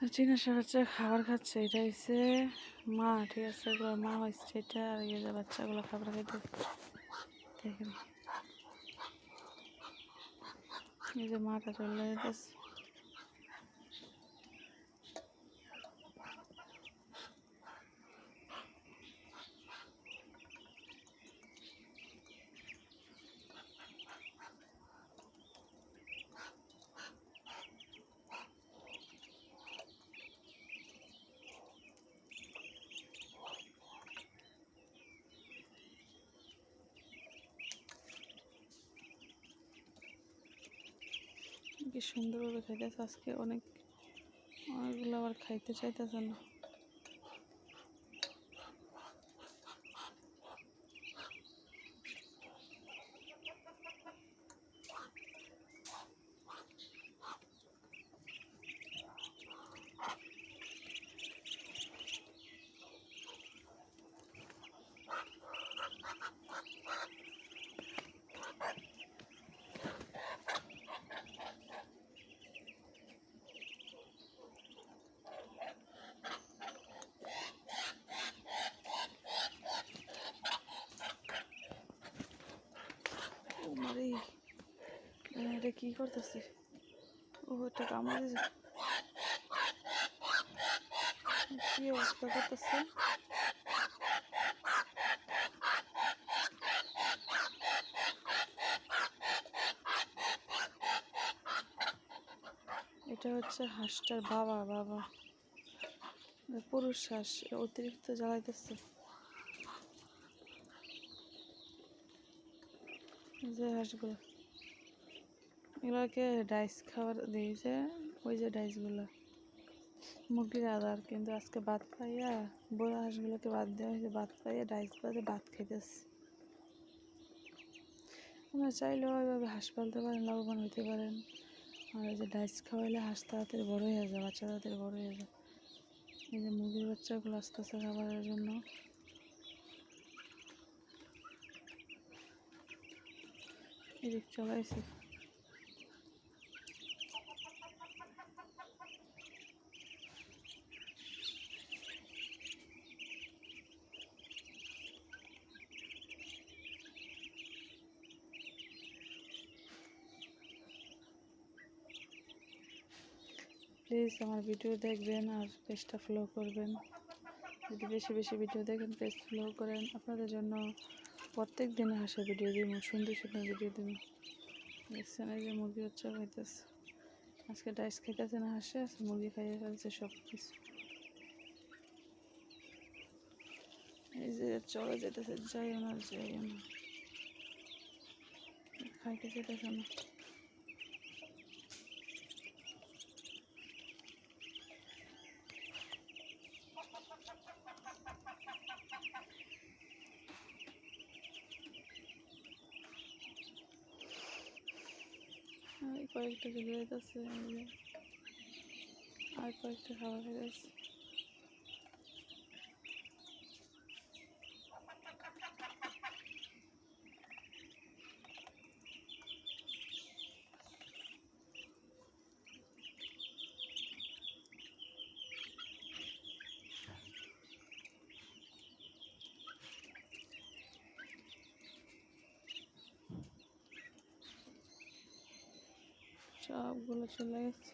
চিনাশা হচ্ছে খাবার খাচ্ছে, এটা হচ্ছে মা, ঠিক আছে এগুলো মা হচ্ছে এটা আর এই যে বাচ্চাগুলো খাবার খাইতে। দেখেন। এই যে মাটা চলে যেতেছে কি সুন্দরভাবে খাইতেছে? আজকে অনেক অনেকগুলো আবার খাইতে চাইতেছে না ও মারে আহ, এটা কি করতেছে ও এটা কামড়ে। কি অবস্থা করতেছে? এটা হচ্ছে হাঁসটার বাবা বাবা। পুরুষ হাঁস অতিরিক্ত জ্বালাইতেছে। যে হাঁসগুলো। এগুলোকে ডাইস খাবার দিয়েছে, ওই যে ডাইসগুলো মুরগির আদার, কিন্তু আজকে ভাত পাইয়া বড় হাঁসগুলোকে বাদ দেওয়া হয়েছে, ভাত পাইয়া ডাইস বাদে ভাত খাইতেছে। আপনারা চাইলেও ওইভাবে হাঁস পালতে পারেন, লাভবান হতে পারেন। আর এই যে ডাইস খাওয়াইলে হাঁস তাড়াতাড়ি বড় হয়ে যায়, বাচ্চা তাড়াতাড়ি বড় হয়ে যায়। এই যে মুরগির বাচ্চাগুলো আস্তে আস্তে খাবারের জন্য। এদিক চলাইছি প্লিজ আমার ভিডিও দেখবেন আর পেজটা ফলো করবেন। যদি বেশি বেশি ভিডিও দেখেন পেজ ফলো করেন, আপনাদের জন্য প্রত্যেক দিনে হাসা ভিডিও দিব সুন্দর সুন্দর ভিডিও দিব দেখছেন, এই যে মুরগি বাচ্চা খাইতেছে আজকে ডাইস খাইতেছে না, হাসে মুরগি খাইয়ে ফেলছে সব কিছু এই যে চলে যেতেছে, যাই না যাই না। খাইতে যেতেছে না। কয়েকটা খেতে যেতেছে আর কয়েকটা খাবার হয়ে সবগুলো চলে গেছে।